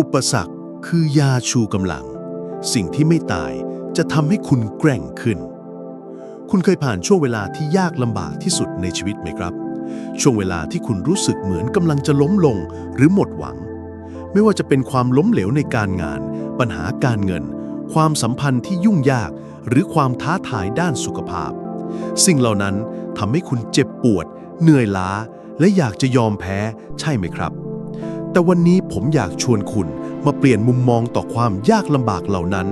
อุปสรรคคือยาชูกำลัง สิ่งที่ไม่ตายจะทำให้คุณแกร่งขึ้น คุณเคยผ่านช่วงเวลาที่ยากลำบากที่สุดในชีวิตไหมครับ ช่วงเวลาที่คุณรู้สึกเหมือนกำลังจะล้มลงหรือหมดหวัง ไม่ว่าจะเป็นความล้มเหลวในการงาน ปัญหาการเงิน ความสัมพันธ์ที่ยุ่งยาก หรือความท้าทายด้านสุขภาพ สิ่งเหล่านั้นทำให้คุณเจ็บปวด เหนื่อยล้า และอยากจะยอมแพ้ ใช่ไหมครับ แต่วันนี้ผมอยากชวนคุณมาเปลี่ยนมุมมองต่อความยากลำบากเหล่านั้น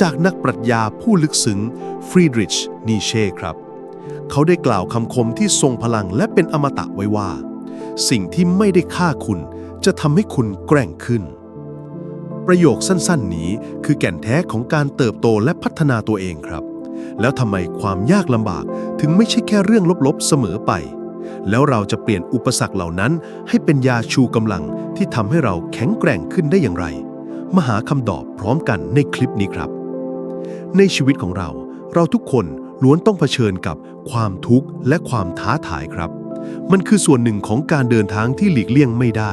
จากนักปรัชญาผู้ลึกซึ้งฟรีดริชนีเช่ครับ เขาได้กล่าวคำคมที่ทรงพลังและเป็นอมตะไว้ว่า สิ่งที่ไม่ได้ฆ่าคุณ จะทำให้คุณแกร่งขึ้น ประโยคสั้นๆ นี้คือแก่นแท้ของการเติบโตและพัฒนาตัวเองครับ แล้วทำไมความยากลำบากถึงไม่ใช่แค่เรื่องลบๆเสมอไป แล้วเราจะเปลี่ยนอุปสรรคเหล่านั้นให้เป็นยาชูกำลังที่ทำให้เราแข็งแกร่งขึ้นได้อย่างไร มาหาคำตอบพร้อมกันในคลิปนี้ครับ ในชีวิตของเรา เราทุกคนล้วนต้องเผชิญกับความทุกข์และความท้าทายครับ มันคือส่วนหนึ่งของการเดินทางที่หลีกเลี่ยงไม่ได้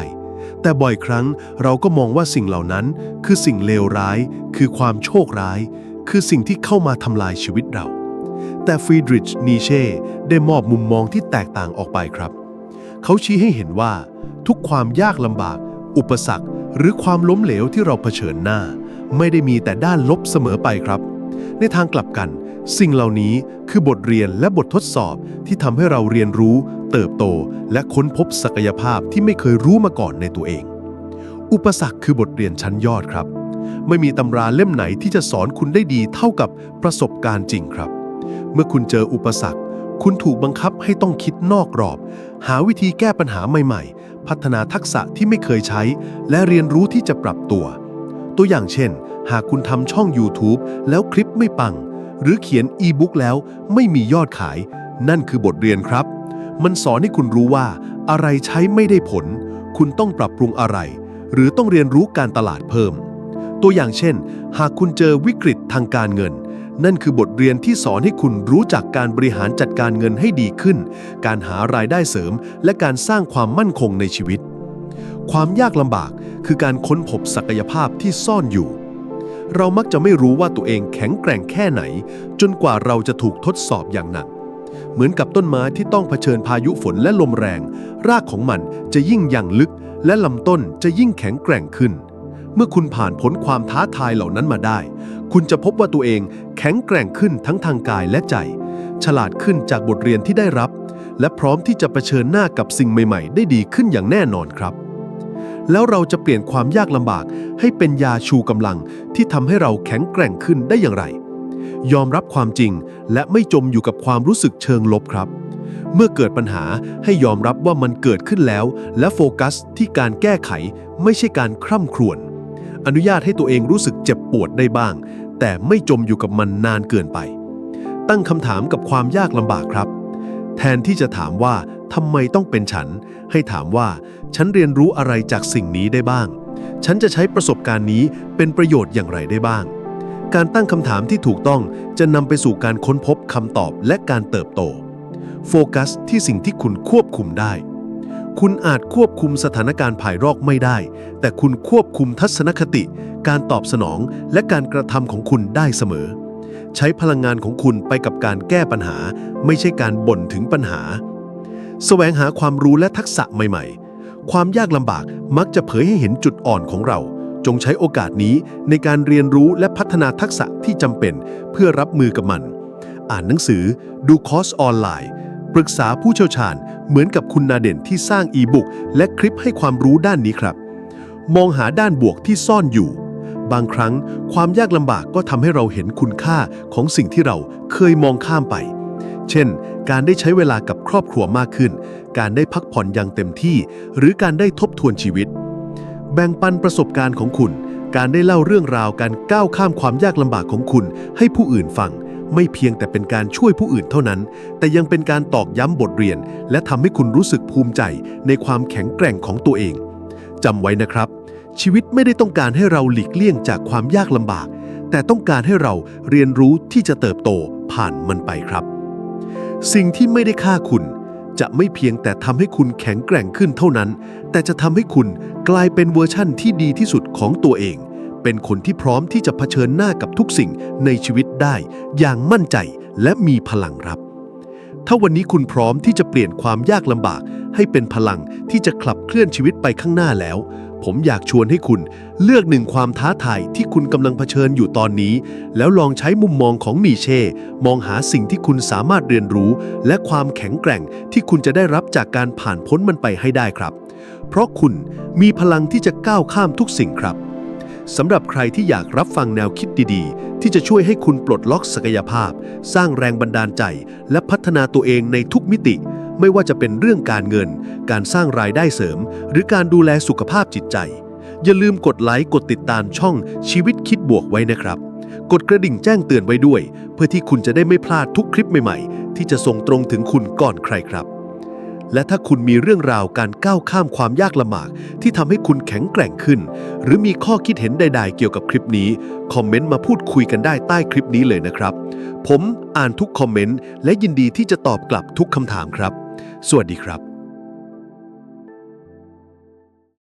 แต่บ่อยครั้งเราก็มองว่าสิ่งเหล่านั้น คือสิ่งเลวร้าย คือความโชคร้าย คือสิ่งที่เข้ามาทำลายชีวิตเรา แต่ฟรีดริชนีเช่ได้มอบมุมมองที่แตกต่างออกไปครับ เขาชี้ให้เห็นว่า ทุกความยากลำบาก อุปสรรค หรือความล้มเหลวที่เราเผชิญหน้า ไม่ได้มีแต่ด้านลบเสมอไปครับ ในทางกลับกัน สิ่งเหล่านี้คือบทเรียนและบททดสอบที่ทำให้เราเรียนรู้ เติบโต และค้นพบศักยภาพที่ไม่เคยรู้มาก่อนในตัวเอง อุปสรรคคือบทเรียนชั้นยอดครับ ไม่มีตำราเล่มไหนที่จะสอนคุณได้ดีเท่ากับประสบการณ์จริงครับ เมื่อคุณเจออุปสรรค คุณถูกบังคับให้ต้องคิดนอกกรอบ หาวิธีแก้ปัญหาใหม่ๆ พัฒนาทักษะที่ไม่เคยใช้ และเรียนรู้ที่จะปรับตัว ตัวอย่างเช่น หากคุณทำช่อง YouTube แล้วคลิปไม่ปัง หรือเขียนอีบุ๊กแล้วไม่มียอดขาย นั่นคือบทเรียนครับ มันสอนให้คุณรู้ว่า อะไรใช้ไม่ได้ผล คุณต้องปรับปรุงอะไร หรือต้องเรียนรู้การตลาดเพิ่ม ตัวอย่างเช่น หากคุณเจอวิกฤตทางการเงิน นั่นคือบทเรียนที่สอนให้คุณรู้จักการบริหารจัดการเงินให้ดีขึ้น การหารายได้เสริม และการสร้างความมั่นคงในชีวิต ความยากลำบากคือการค้นพบศักยภาพที่ซ่อนอยู่ เรามักจะไม่รู้ว่าตัวเองแข็งแกร่งแค่ไหน จนกว่าเราจะถูกทดสอบอย่างหนัก เหมือนกับต้นไม้ที่ต้องเผชิญพายุฝนและลมแรง รากของมันจะยิ่งยั่งลึก และลำต้นจะยิ่งแข็งแกร่งขึ้นเมื่อคุณผ่านพ้นความท้าทายเหล่านั้นมาได้ คุณจะพบว่าตัวเองแข็งแกร่งขึ้นทั้งทางกายและใจ ฉลาดขึ้นจากบทเรียนที่ได้รับ และพร้อมที่จะเผชิญหน้ากับสิ่งใหม่ๆ ได้ดีขึ้นอย่างแน่นอนครับ แล้วเราจะเปลี่ยนความยากลำบากให้เป็นยาชูกำลังที่ทำให้เราแข็งแกร่งขึ้นได้อย่างไร ยอมรับความจริงและไม่จมอยู่กับความรู้สึกเชิงลบครับ เมื่อเกิดปัญหาให้ยอมรับว่ามันเกิดขึ้นแล้ว และโฟกัสที่การแก้ไขไม่ใช่การคร่ำครวญ อนุญาตให้ตัวเองรู้สึกเจ็บปวดได้บ้าง แต่ไม่จมอยู่กับมันนานเกินไป ตั้งคำถามกับความยากลำบากครับ แทนที่จะถามว่าทำไมต้องเป็นฉัน ให้ถามว่า ฉันเรียนรู้อะไรจากสิ่งนี้ได้บ้าง ฉันจะใช้ประสบการณ์นี้เป็นประโยชน์อย่างไรได้บ้าง การตั้งคำถามที่ถูกต้องจะนำไปสู่การค้นพบคำตอบและการเติบโต โฟกัสที่สิ่งที่คุณควบคุมได้ คุณอาจควบคุมสถานการณ์ภายนอกไม่ได้ แต่คุณควบคุมทัศนคติ การตอบสนอง และการกระทำของคุณได้เสมอ ใช้พลังงานของคุณไปกับการแก้ปัญหา ไม่ใช่การบ่นถึงปัญหา แสวงหาความรู้และทักษะใหม่ ๆ ความยากลำบากมักจะเผยให้เห็นจุดอ่อนของเรา จงใช้โอกาสนี้ในการเรียนรู้และพัฒนาทักษะที่จำเป็นเพื่อรับมือกับมัน อ่านหนังสือ ดูคอร์สออนไลน์ ปรึกษาผู้เชี่ยวชาญเหมือนกับคุณนาเด่นที่สร้างอีบุ๊กและคลิปให้ความรู้ด้านนี้ครับ มองหาด้านบวกที่ซ่อนอยู่ บางครั้งความยากลำบากก็ทำให้เราเห็นคุณค่าของสิ่งที่เราเคยมองข้ามไป เช่น การได้ใช้เวลากับครอบครัวมากขึ้น การได้พักผ่อนอย่างเต็มที่ หรือการได้ทบทวนชีวิต แบ่งปันประสบการณ์ของคุณ การได้เล่าเรื่องราวการก้าวข้ามความยากลำบากของคุณ ให้ผู้อื่นฟัง ไม่เพียงแต่เป็นการช่วยผู้อื่นเท่านั้น แต่ยังเป็นการตอกย้ำบทเรียน และทำให้คุณรู้สึกภูมิใจในความแข็งแกร่งของตัวเองจำไว้นะครับ ชีวิตไม่ได้ต้องการให้เราหลีกเลี่ยงจากความยากลำบาก แต่ต้องการให้เราเรียนรู้ที่จะเติบโตผ่านมันไปครับ สิ่งที่ไม่ได้ฆ่าคุณ จะไม่เพียงแต่ทำให้คุณแข็งแกร่งขึ้นเท่านั้น แต่จะทำให้คุณกลายเป็นเวอร์ชั่นที่ดีที่สุดของตัวเอง เป็นคนที่พร้อมที่จะเผชิญหน้ากับทุกสิ่งในชีวิตได้ อย่างมั่นใจและมีพลังครับ ถ้าวันนี้คุณพร้อมที่จะเปลี่ยนความยากลำบาก ให้เป็นพลังที่จะขับเคลื่อนชีวิตไปข้างหน้าแล้ว ผมอยากชวนให้คุณเลือกหนึ่งความท้าทายที่คุณกำลังเผชิญอยู่ตอนนี้ แล้วลองใช้มุมมองของนีเช่ มองหาสิ่งที่คุณสามารถเรียนรู้ และความแข็งแกร่งที่คุณจะได้รับจากการผ่านพ้นมันไปให้ได้ครับ เพราะคุณมีพลังที่จะก้าวข้ามทุกสิ่งครับ สำหรับใครที่อยากรับฟังแนวคิดดีๆ ที่จะช่วยให้คุณปลดล็อกศักยภาพ สร้างแรงบันดาลใจ และพัฒนาตัวเองในทุกมิติ ไม่ว่าจะเป็นเรื่องการเงิน การสร้างรายได้เสริม หรือการดูแลสุขภาพจิตใจ อย่าลืมกดไลค์กดติดตามช่องชีวิตคิดบวกไว้นะครับ กดกระดิ่งแจ้งเตือนไว้ด้วย เพื่อที่คุณจะได้ไม่พลาดทุกคลิปใหม่ ๆ ที่จะส่งตรงถึงคุณก่อนใครครับ และถ้าคุณมีเรื่องราวการก้าวข้ามความยากลำบาก ที่ทำให้คุณแข็งแกร่งขึ้น หรือมีข้อคิดเห็นใด ๆ เกี่ยวกับคลิปนี้ คอมเมนต์มาพูดคุยกันได้ใต้คลิปนี้เลยนะครับ ผมอ่านทุกคอมเมนต์และยินดีที่จะตอบกลับทุกคำถามครับ สวัสดีครับ